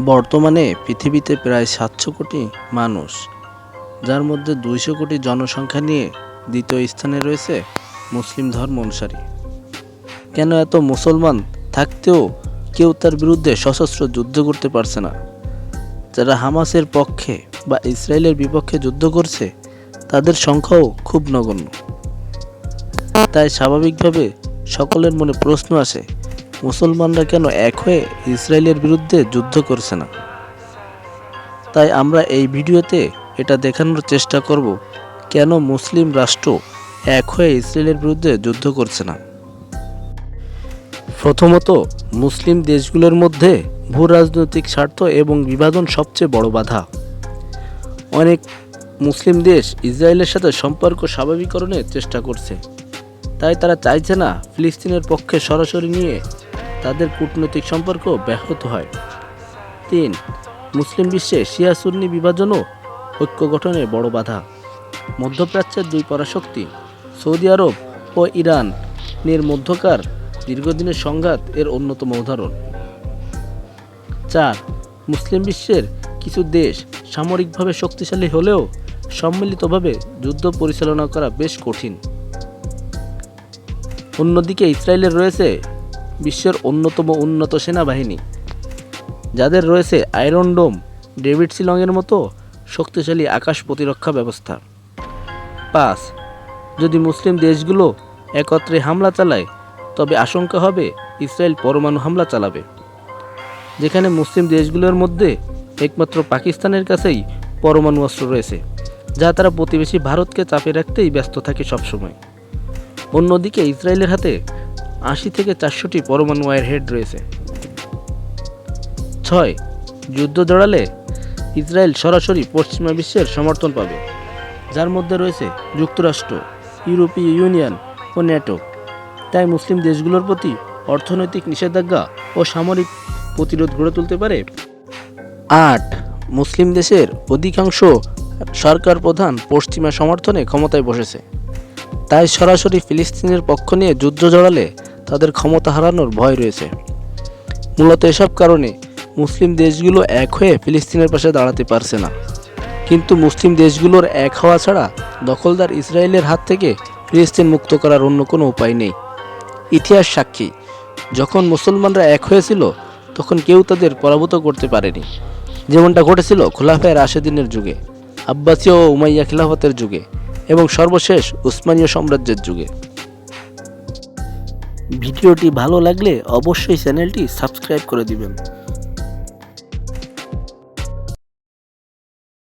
বর্তমানে পৃথিবীতে প্রায় সাতশো কোটি মানুষ, যার মধ্যে দুইশো কোটি জনসংখ্যা নিয়ে দ্বিতীয় স্থানে রয়েছে মুসলিম ধর্ম অনুসারী। কেন এত মুসলমান থাকতেও কেউ তার বিরুদ্ধে সশস্ত্র যুদ্ধ করতে পারছে না? যারা হামাসের পক্ষে বা ইসরায়েলের বিপক্ষে যুদ্ধ করছে, তাদের সংখ্যাও খুব নগণ্য। তাই স্বাভাবিকভাবে সকলের মনে প্রশ্ন আসে মুসলমানরা কেন এক হয়ে ইসরায়েলের বিরুদ্ধে যুদ্ধ করছে না? তাই আমরা এই ভিডিওতে এটা দেখানোর চেষ্টা করব, কেন মুসলিম রাষ্ট্র এক হয়ে ইসরায়েলের বিরুদ্ধে যুদ্ধ করছে না? প্রথমত, মুসলিম দেশগুলোর মধ্যে ভূ রাজনৈতিক স্বার্থ এবং বিভাজন সবচেয়ে বড় বাধা। অনেক মুসলিম দেশ ইসরায়েলের সাথে সম্পর্ক স্বাভাবিকরণের চেষ্টা করছে। তাই তারা চাইছে না ফিলিস্তিনের পক্ষে সরাসরি নিয়ে তাদের কূটনৈতিক সম্পর্ক ব্যাহত হয়। তিন, মুসলিম বিশ্বে শিয়া সুন্নি বিভাজনও ঐক্য গঠনে বড় বাধা। মধ্যপ্রাচ্যের দুই পরাশক্তি, সৌদি আরব ও ইরান, এর মধ্যকার দীর্ঘদিনের সংঘাত এর অন্যতম উদাহরণ। চার, মুসলিম বিশ্বের কিছু দেশ সামরিকভাবে শক্তিশালী হলেও সম্মিলিতভাবে যুদ্ধ পরিচালনা করা বেশ কঠিন। অন্যদিকে ইসরায়েলের রয়েছে বিশ্বের অন্যতম উন্নত সেনাবাহিনী, যাদের রয়েছে আয়রন ডোম ডেভিড সিলংয়ের মতো শক্তিশালী আকাশ প্রতিরক্ষা ব্যবস্থা। পাঁচ, যদি মুসলিম দেশগুলো একত্রে হামলা চালায়, তবে আশঙ্কা হবে ইসরায়েল পরমাণু হামলা চালাবে। যেখানে মুসলিম দেশগুলোর মধ্যে একমাত্র পাকিস্তানের কাছেই পরমাণু অস্ত্র রয়েছে, যা তারা প্রতিবেশী ভারতকে চাপে রাখতেই ব্যস্ত থাকে সবসময়। অন্যদিকে ইসরায়েলের হাতে আশি থেকে চারশোটি পরমাণু হেড রয়েছে। ছয়, যুদ্ধ জড়ালে ইসরায়েল সরাসরি পশ্চিমা বিশ্বের সমর্থন পাবে, যার মধ্যে রয়েছে যুক্তরাষ্ট্র, ইউরোপীয় ইউনিয়ন ও ন্যাটো। তাই মুসলিম দেশগুলোর প্রতি অর্থনৈতিক নিষেধাজ্ঞা ও সামরিক প্রতিরোধ গড়ে তুলতে পারে। আট, মুসলিম দেশের অধিকাংশ সরকার প্রধান পশ্চিমা সমর্থনে ক্ষমতায় বসেছে। তাই সরাসরি ফিলিস্তিনের পক্ষ নিয়ে যুদ্ধ জড়ালে তাদের ক্ষমতা হারানোর ভয় রয়েছে। মূলত এসব কারণে মুসলিম দেশগুলো এক হয়ে ফিলিস্তিনের পাশে দাঁড়াতে পারছে না। কিন্তু মুসলিম দেশগুলোর এক হওয়া ছাড়া দখলদার ইসরায়েলের হাত থেকে ফিলিস্তিন মুক্ত করার অন্য কোনো উপায় নেই। ইতিহাস সাক্ষী, যখন মুসলমানরা এক হয়েছিল, তখন কেউ তাদের পরাভূত করতে পারেনি। যেমনটা ঘটেছিল খোলাফায় রাশেদিনের যুগে, আব্বাসীয় ও উমাইয়া খিলাফতের যুগে এবং সর্বশেষ উসমানীয় সাম্রাজ্যের যুগে। ভিডিওটি ভালো লাগলে অবশ্যই চ্যানেলটি সাবস্ক্রাইব করে দিবেন।